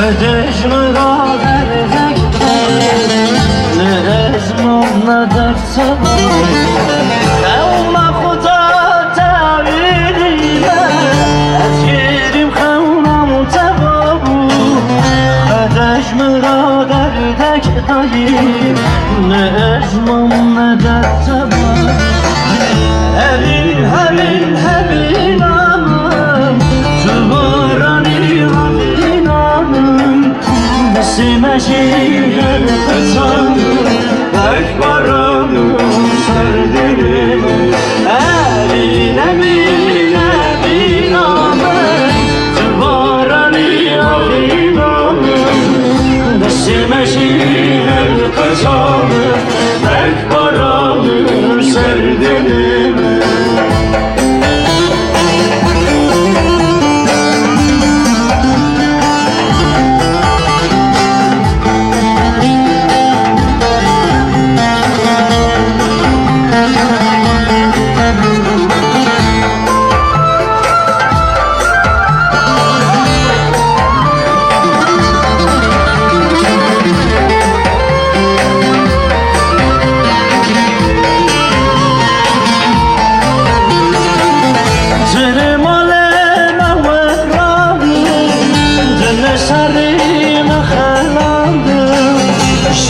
چشمگاه نه اسمم ندرسم قوم خدا تعبیری از گیریم خونم و تبابو را دردک دایی نه اسمم ندرسم هرین هرین Nesime şiir kazanım Ekbaranım serdirim Evin hemin hemin anım Zuhurani havin anım Nesime şiir kazanım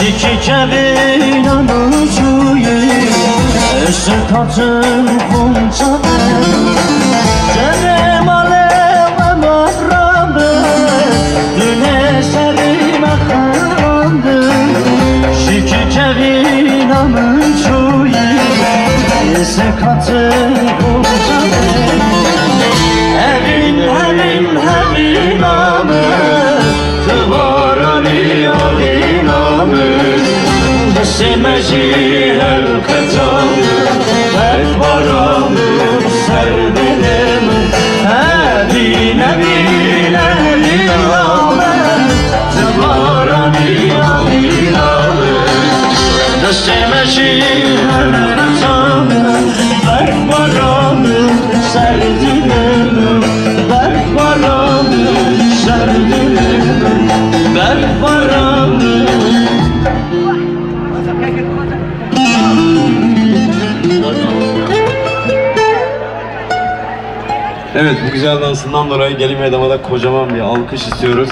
Kevin anucuyi Eşi tatın kumçadı Tene male ma wehrandı Tene sarı ma khalandı Şiki kevin anucuyi Besimeci her amı Tıvarani avin amı Besimeci her kıtam Ekbaramı serdilim Ekbaramı serdilim Ekbaramı Evet bu güzel dansından dolayı Gelin Meydama'da kocaman bir alkış istiyoruz.